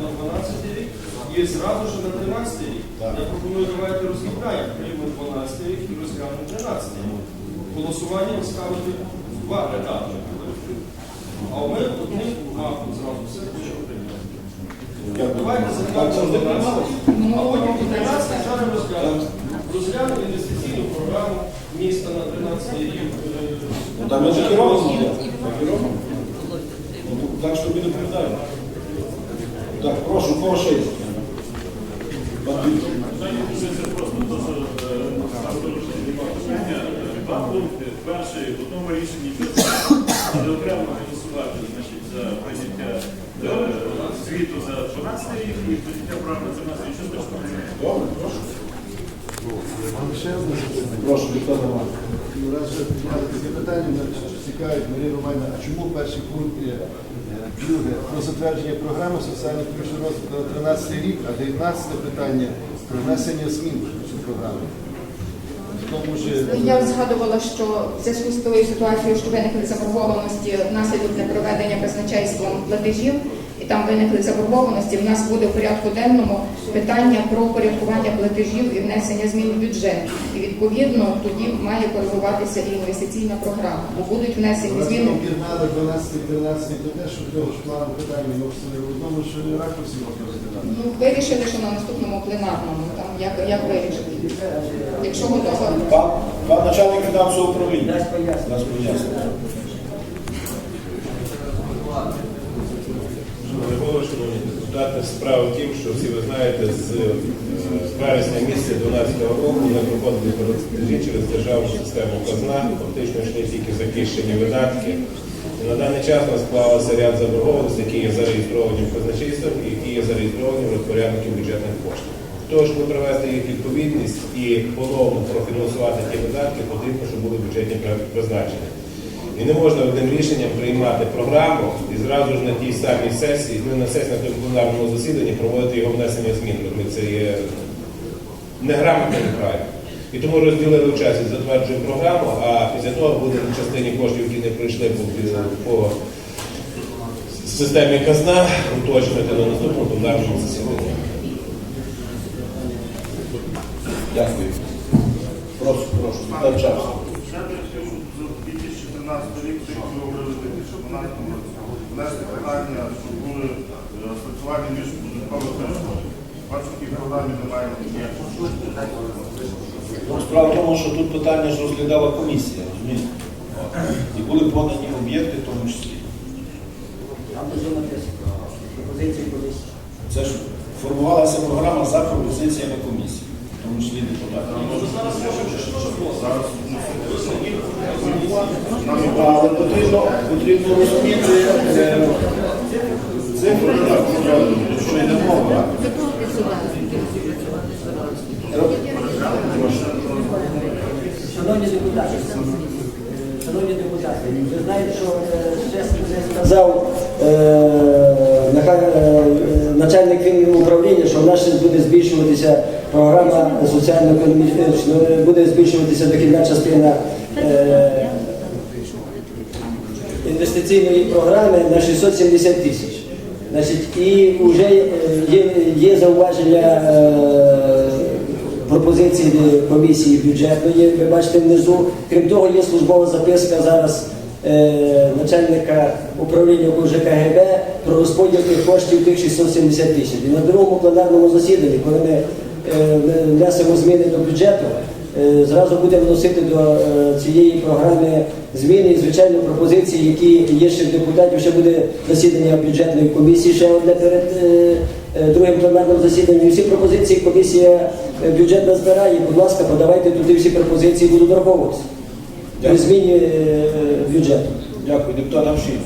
на 12 рік і зразу ж на 13 рік. Так. Я пропоную, давайте розглядаємо. Приймемо 12 рік і розглянемо 13 рік. Голосування ставити в два етапи. А ми одним махом зразу все хочемо прийняти. Давайте закладемо 12 а потім 13 зараз розглянемо. Розглянемо інвестиційну програму міста на 13 рік. Ну, там ми. Так і робимо. Ну, Так що тобі доповідаю. Так, прошу, кого ще є? Пан Віктор. Це просто прошу, прошу. Два пункти. Перший, в одному рішенні але окремо голосувати за прийняття звіту за 12 рік і прийняття програми 13 рік. Що Добре, прошу. Прошу, Віктор Роман. Ну, раз вже підняли таке питання, мене цікавить, Марія Романівна, а чому перший пункт є е, друге про затвердження програми соціально-економічного розвитку на 13 рік, а 19 питання про внесення змін в цю програму? Тому ж Я згадувала, що в зв'язку з тою ситуацією, що виникли заборгованості внаслідок непроведення казначейством платежів, там виникли заборгованості, в нас буде в порядку денному питання про порядкування платежів і внесення змін в бюджет. І відповідно тоді має коригуватися і інвестиційна програма, бо будуть внесені зміни. об'єднали 12-13, то теж у того ж плану питання, ну, все в одному ж ракурсі можна розглядати. Ну, вирішили, що на наступному пленарному там як, як вирішити. Якщо готова. Пан, пан начальник фінансового управління. Нас пояснює. Депутати, справа в тім, що всі ви знаєте, з е, вересня місяця 2012 року ми проходили платежі через державну систему казна, фактично йшли тільки захищені видатки. На даний час у нас склалося ряд заборгованостей, які є зареєстровані в казначействах і які є зареєстровані в розпорядників бюджетних коштів. Тож, щоб привести їх відповідність і поновно профінансувати ті видатки, потрібно, щоб були бюджетні призначення. І не можна одним рішенням приймати програму і зразу ж на тій самій сесії, ну, на сесії на тому пленарному засіданні проводити його внесення змін. Це є неграмотно неправильно. І тому розділили в часі, затверджуємо програму, а після того буде в частині коштів, які не пройшли по, по системі казна, уточнити на наступному пленарному засіданні. Дякую. Прошу, прошу, Віталій Чапський. Ще б я хотів, щоб за 2014 рік, так як ви говорили в 2012 році, внести питання, щоб були е, спрацювання між податкових перешкод. Бачу, в програмі немає ніякого. Справа в тому, що тут питання ж розглядала комісія, розумієте? І були подані об'єкти в тому числі. Там дозуматись пропозиції комісії. Це ж формувалася програма за пропозиціями комісії, в тому числі депутатів. Але потрібно, потрібно розуміти е, цифри, що йде мова. Шановні депутати, шановні депутати, ви знаєте, що е, сказав е, начальник фінуправління, що в нас буде збільшуватися програма соціально-економічна, буде збільшуватися дохідна частина інвестиційної програми на 670 тисяч. Значить, і вже е, є, є зауваження е, пропозиції комісії бюджетної, ви бачите внизу. Крім того, є службова записка зараз е, начальника управління ЖКГБ про розподіл тих коштів тих 670 тисяч. І на другому пленарному засіданні, коли ми внесемо зміни до бюджету, Зразу будемо вносити до е, цієї програми зміни і, звичайно, пропозиції, які є ще в депутатів. Ще буде засідання бюджетної комісії, ще одне перед е, е, другим пленарним засіданням. І Всі пропозиції комісія е, бюджетна збирає. Будь ласка, подавайте туди всі пропозиції, будуть враховуватися при зміні е, бюджету. Дякую, депутат Авшин.